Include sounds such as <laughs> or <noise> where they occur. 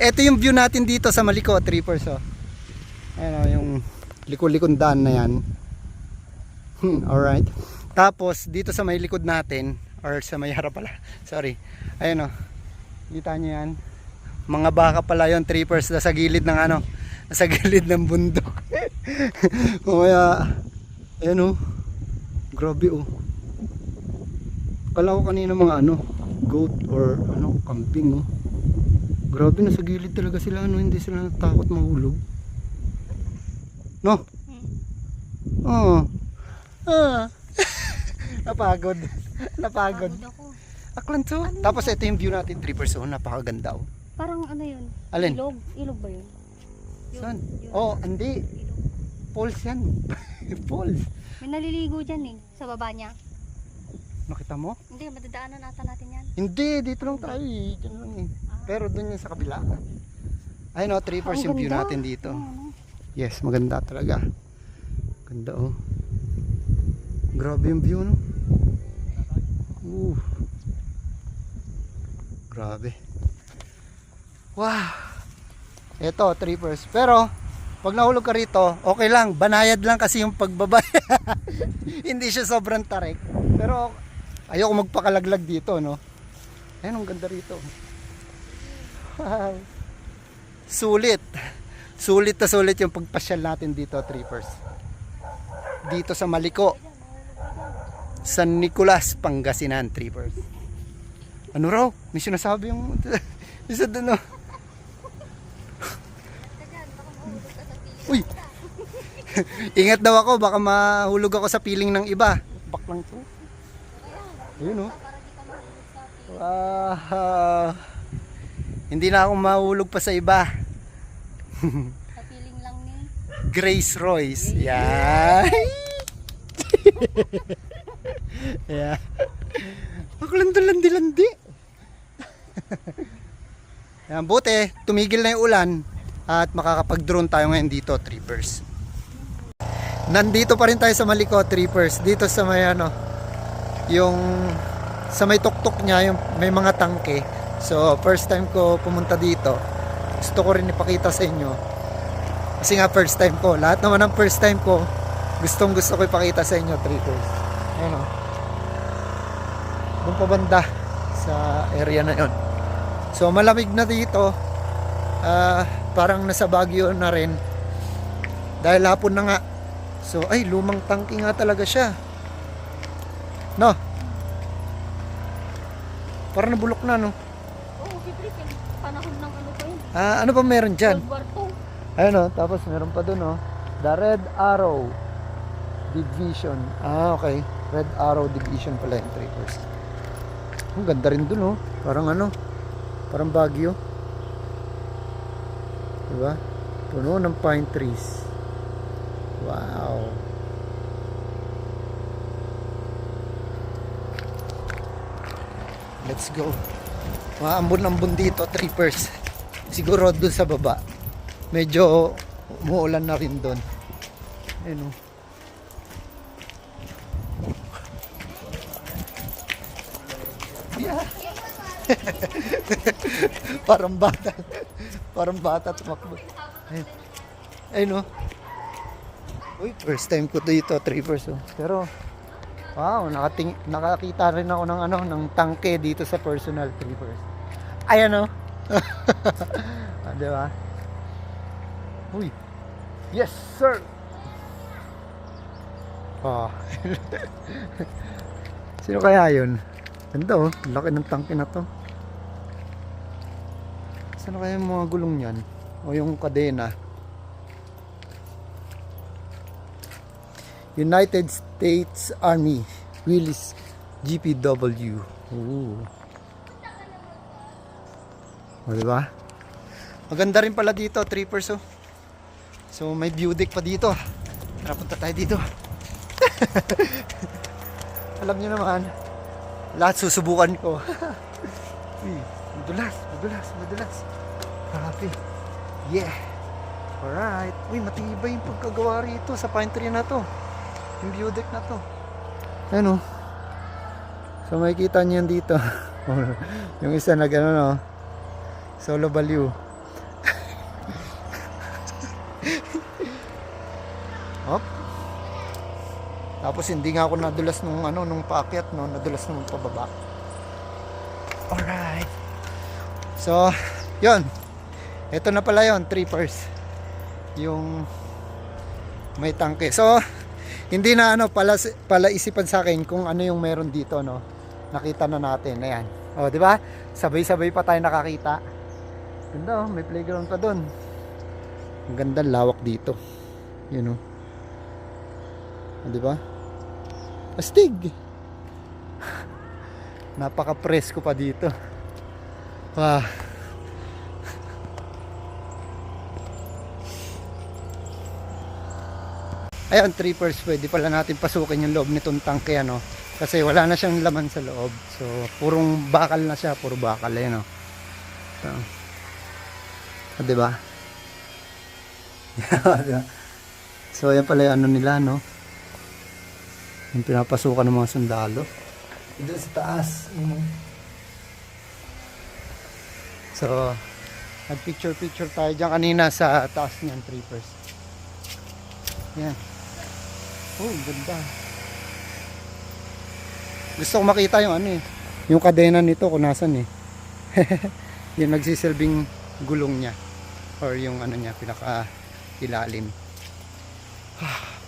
Ito yung view natin dito sa Maliko, trippers oh. Ayan oh, yung likod-likod daan na yan. Hmm, alright. Tapos dito sa may likod natin or sa may harap pala. <laughs> Sorry. Ayan oh. Kita nyo yan. Mga baka pala yon trippers na sa gilid ng ano, <laughs> sa gilid ng bundok. <laughs> Kaya ayan oh. Grabe oh. Kala ko kanina mga ano, goat or ano, kambing oh. Grabe na sa gilid talaga sila ano, hindi sila natakot mahulog. No? Oo. Ah. <laughs> Napagod. Napagod. Pagod ako. Aklanso. Tapos ito yung view natin, 3 oh, napakaganda oh. Parang ano yun? Alin? Ilog. Ilog ba yun? Yun, Saan? yun. Oh, hindi. Ilog. Falls yan. <laughs> Falls. May naliligo dyan eh. Sa baba niya. Nakita mo? Hindi, madadaanan ata natin yan. Hindi, dito lang tayo eh. Diyan lang eh. Pero doon yung sa kabila. Ayun oh, 3 Ang yung view ganda. natin dito. Yes, maganda talaga. Ganda oh. Grabe yung view no. Uh. Grabe. Wow. Ito, trippers. Pero, pag nahulog ka rito, okay lang. Banayad lang kasi yung pagbaba. <laughs> Hindi siya sobrang tarik. Pero, ayoko magpakalaglag dito, no? Ayun, ang ganda rito. Sulit. Sulit na sulit yung pagpasyal natin dito, trippers. Dito sa Maliko. San Nicolas, Pangasinan, trippers. Ano raw? May sinasabi yung... <laughs> Isa doon, oh. Uy! <laughs> Ingat daw ako, baka mahulog ako sa piling ng iba. Baklang to. Ayun, oh. Wow. Hindi na ako mahulog pa sa iba. Sa piling lang ni. Grace Royce. Yan. <laughs> yeah. Ako lang landi-landi. Yan, buti, tumigil na yung ulan at makakapag-drone tayo ngayon dito, trippers. Nandito pa rin tayo sa Maliko, trippers. Dito sa may ano, yung sa may tuktok niya, yung may mga tangke. So, first time ko pumunta dito. Gusto ko rin ipakita sa inyo kasi nga first time ko. Lahat naman ng first time ko, gustong gusto ko ipakita sa inyo, trippers. Ayun o. Doon pa banda sa area na yon. So malamig na dito. Ah, parang nasa Baguio na rin. Dahil hapon na nga. So ay lumang tangke nga talaga siya. No. Parang nabulok na no. Oo, oh, siyempre. Panahon ng ano ko yun. Ah, ano pa meron diyan? World War II. Ayun o, tapos meron pa dun o. The Red Arrow Division. Ah, okay. Red Arrow Division pala yung trippers. Ang ganda rin dun o. Parang ano, parang Baguio. Diba? Puno ng pine trees. Wow. Let's go. Mga ambon-ambon dito, trippers. Siguro dun sa baba medyo umuulan na rin doon. Ayun oh. Yeah. <laughs> parang bata. Parang bata tumakbo. Ayun. Ayun oh. Uy, first time ko dito, Trivers oh. Pero wow, nakating nakakita rin ako ng ano, ng tangke dito sa personal Trivers. Ayan oh. <laughs> ah, di ba? Uy. Yes, sir. Ah. <laughs> Sino kaya yun? Ganda oh. Laki ng tangke na to. Saan kaya yung mga gulong yan? O yung kadena? United States Army Willis GPW. Ooh. O, diba? Maganda rin pala dito, trippers oh. So may view deck pa dito. Tara punta tayo dito. <laughs> Alam niyo naman, lahat susubukan ko. <laughs> Uy, madulas, madulas, madulas. Grabe. Yeah. Alright. Uy, matibay yung pagkagawa rito sa pine tree na to. Yung view deck na to. Ayan o. So makikita nyo yan dito. <laughs> yung isa nag ano no. Solo value. <laughs> Hop. Tapos hindi nga ako nadulas nung ano nung paakyat no, nadulas nung pababa. Alright. So, yon. Ito na pala yon, trippers. Yung may tangke. So, hindi na ano pala pala isipan sa akin kung ano yung meron dito no. Nakita na natin. Ayan. Oh, di ba? Sabay-sabay pa tayo nakakita. Ganda oh, may playground pa doon. Ang ganda lawak dito. Yun oh. Ah, Di ba? Astig. <laughs> Napaka-presko pa dito. Wow. Ayun, trippers, pwede pala natin pasukin yung loob nitong tangke, ano. Kasi wala na siyang laman sa loob. So, purong bakal na siya, puro bakal, ayun, oh. So, ah, di ba? <laughs> so, ayan pala yung ano nila, no? Yung pinapasukan ng mga sundalo. Doon sa taas. yun, oh. So, nag-picture-picture tayo dyan kanina sa taas niyan, trippers. Yan. Oh, ganda. Gusto ko makita yung ano eh. Yung kadena nito kung nasan eh. <laughs> yung nagsisilbing gulong niya. Or yung ano niya, pinaka ilalim. <sighs>